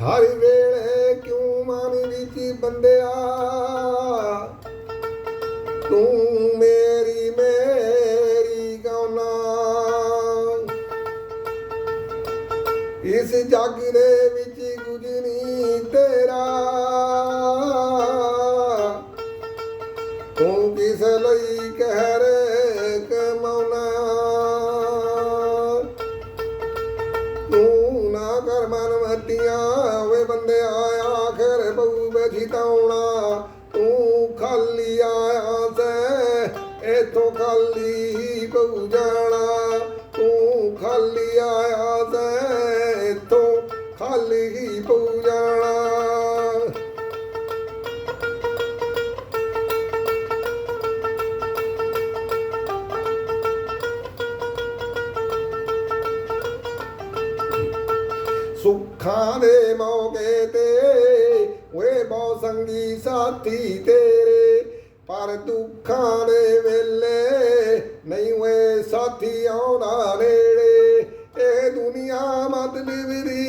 ਹਰ ਵੇਲੇ ਕਿਉਂ ਮਨ ਵਿੱਚ ਬੰਦਿਆ? ਤੂੰ ਮੇਰੀ ਮੇਰੀ ਗਾਉਣਾ। ਇਸ ਜੱਗ ਦੇ ਵਿੱਚ ਮਨਮਤੀਆਂ ਬੰਦੇ ਆਖਰ ਬਹੁ ਬਜਿਤਾਉਣਾ ਤੂੰ ਖਾਲੀ ਆਇਆ ਸੈ, ਇਥੋਂ ਖਾਲੀ ਬਹੁ ਜਾਣਾ। ਤੂੰ ਖਾਲੀ ਆਇਆ ਸੈ, ਇਥੋਂ ਖਾਲੀ ਸੁੱਖਾਂ ਦੇ ਮੌਕੇ ਤੇ ਓਏ ਬਹੁ ਸੰਗੀ ਸਾਥੀ ਤੇਰੇ, ਪਰ ਦੁੱਖਾਂ ਦੇ ਵੇਲੇ ਨਹੀਂ ਓਏ ਸਾਥੀ ਆਉਣਾ ਨੇੜੇ। ਇਹ ਦੁਨੀਆ ਮਤਲਬ ਦੀ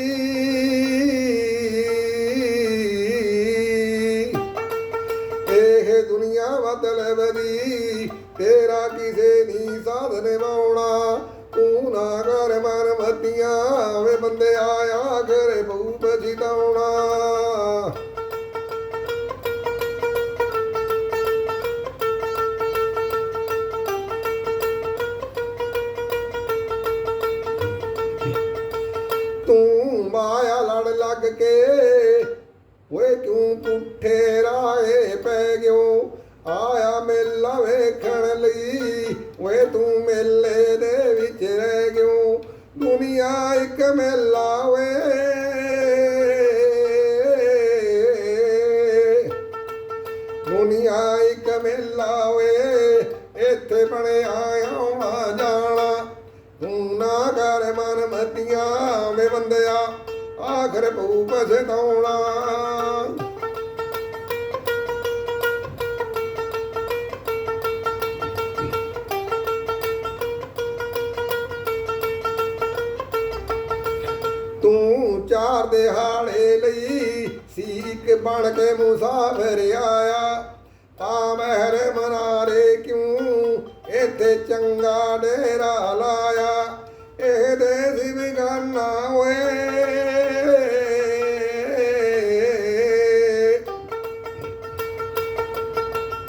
ਇਹ ਦੁਨੀਆ ਮਤਲਬ ਦੀ ਤੇਰਾ ਕਿਸੇ ਨਹੀਂ ਸਾਧ ਨਿਭਾਉਣਾ ਤੂੰ ਨਾ ਕਰ ਮਨ ਮਤੀਆਂ ਵੇ ਬੰਦੇ ਆਇਆ ਘਰੇ ਬਹੁ ਜਿਤਾਉਣਾ ਤੂੰ ਮਾਇਆ ਲੜ ਲੱਗ ਕੇ, ਓਏ ਕਿਉਂ ਪੁੱਠੇ ਰਾਹੇ ਇੱਕ ਮੇਲਾ ਓਏ ਦੁਨੀਆ ਇੱਕ ਮੇਲਾ ਓਏ ਇੱਥੇ ਬਣਿਆ ਆਉਣਾ ਜਾਣਾ। ਤੂੰ ਨਾ ਕਰ ਮਨ ਮਤੀਆਂ ਵੇ ਬੰਦਿਆ। ਆਖਰ ਪਊ ਪਛਤਾਉਣਾ। ਤੂੰ ਚਾਰ ਦਿਹਾੜੇ ਲਈ ਸੀਕ ਬਣ ਕੇ ਮੁਸਾਫਰ ਆਇਆ ਤਾਂ ਮਹਿਰ ਮਨਾਰੇ ਕਿਉਂ ਇੱਥੇ ਚੰਗਾ ਡੇਰਾ ਲਾਇਆ? ਇਹ ਦੇਸ ਬਿਗਾਨਾ ਓਏ।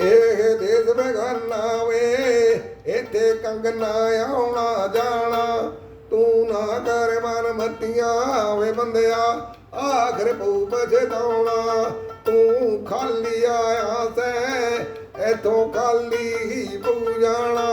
ਇਹ ਦੇਸ ਬਗਾਨਾ ਵੇ ਇੱਥੇ ਕੰਗਨਾ ਆਉਣਾ ਜਾਣਾ। ਤੂੰ ਨਾ ਕਰ ਮਨ ਮੱਤੀਆਂ ਵੇ ਬੰਦਿਆ, ਆਖਰ ਪਊ ਪਛਤਾਉਣਾ ਤੂੰ ਖਾਲੀ ਆਇਆ ਸੈ, ਇਥੋਂ ਖਾਲੀ ਹੀ ਪਊ ਜਾਣਾ।